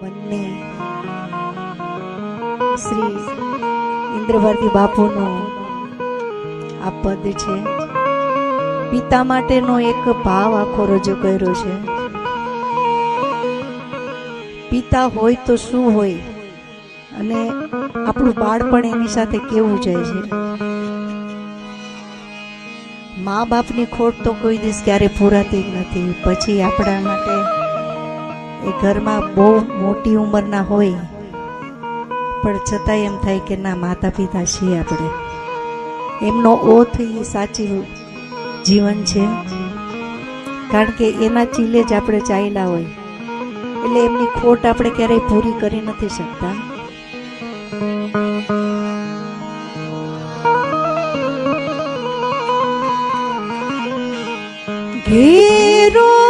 બંને શ્રી ઇન્દ્રભારતી બાપુનું આ પદ છે. પિતા માટેનો એક ભાવ આખો રજૂ કર્યો છે. પિતા હોય તો શું હોય? અને આપણું બાળપણ એની સાથે કેવું જાય છે? મા બાપની ખોટ તો કોઈ દિવસ ક્યારે પૂરાતી જ નથી. પછી આપણા માટે એ ઘરમાં બહુ મોટી ઉંમરના હોય, પણ છતાંય એમ થાય કે ના માતા પિતા છીએ આપણે. એમનો ઓથ એ સાચી જીવન છે. કારણ કે એના ચીલે જ આપણે ચાલ્યા હોય. એટલે એમની ખોટ આપણે ક્યારેય પૂરી કરી નથી શકતા. ઘેરો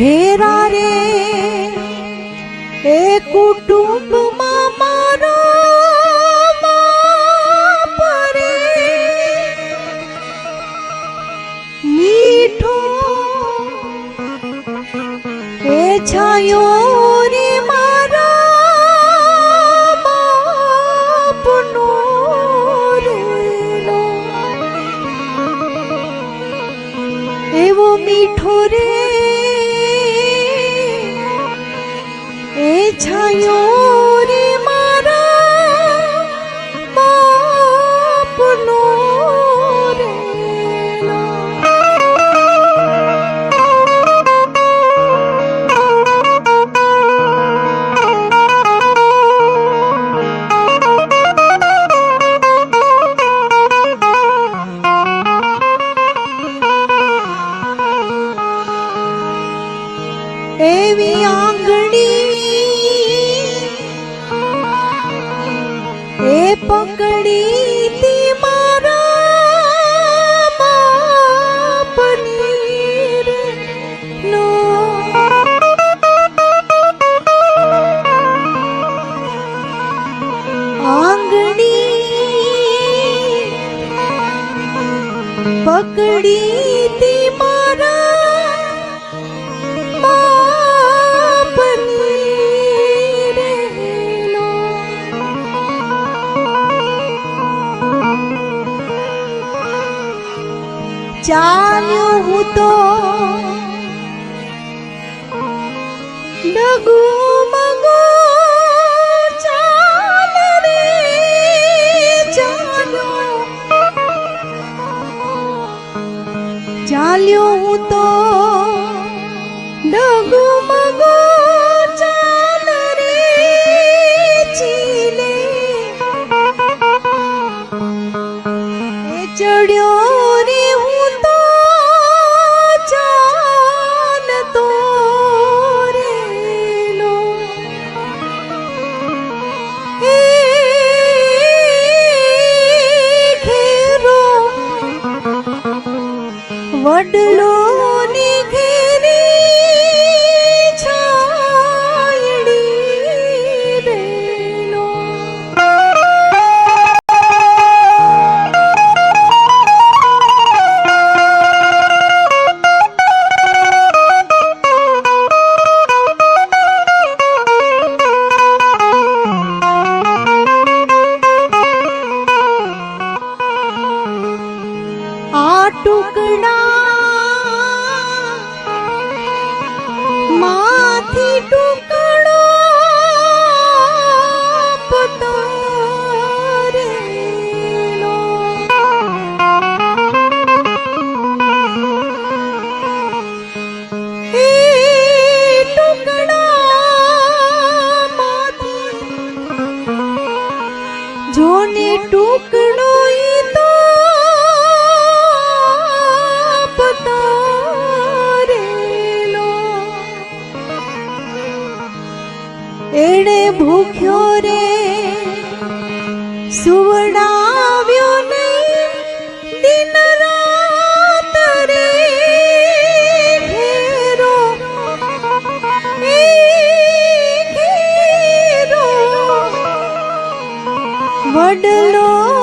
ઘેરા રે એ કુટુંબમાં મારો બાપ રે મીઠો એ છાયો રે એ ચાલ્યો ચાલ્યો હું તો વડલો ટુકડો ઈ એણે ભૂખ્યો રે સુવડાવ્યો পড়লো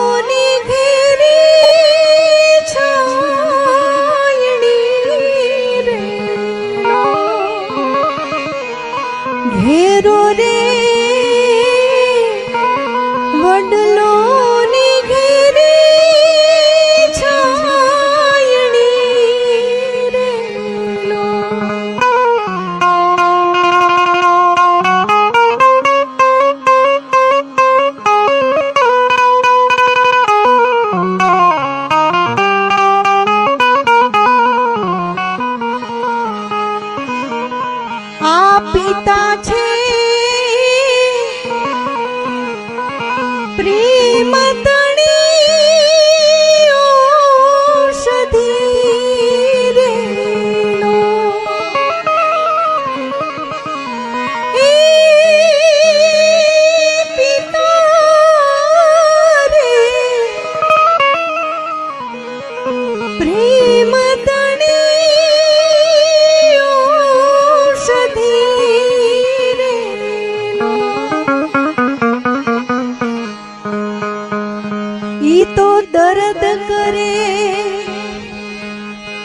દર્દ કરે.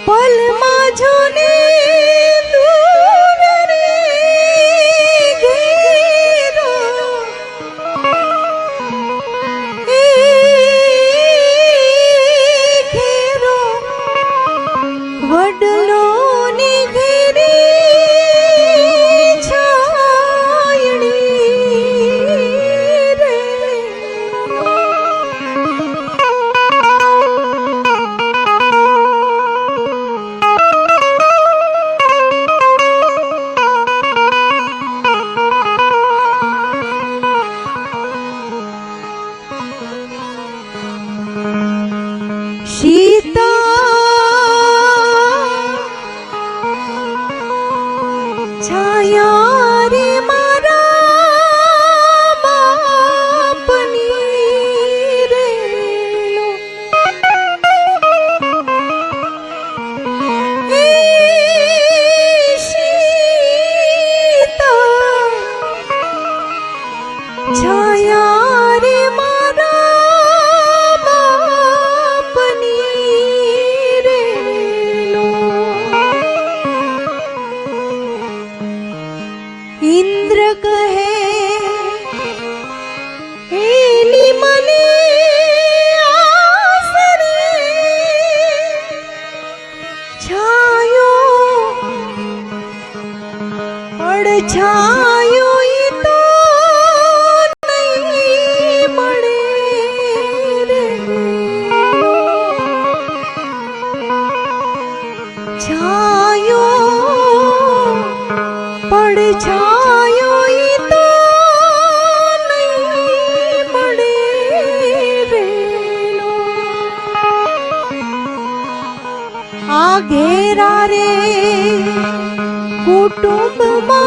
પલમાં જોને વડલો છાયું તો નહીં મળે છાયો પડ છાયો તો નહીં મળે આ ઘેરા રે કુટુંબમાં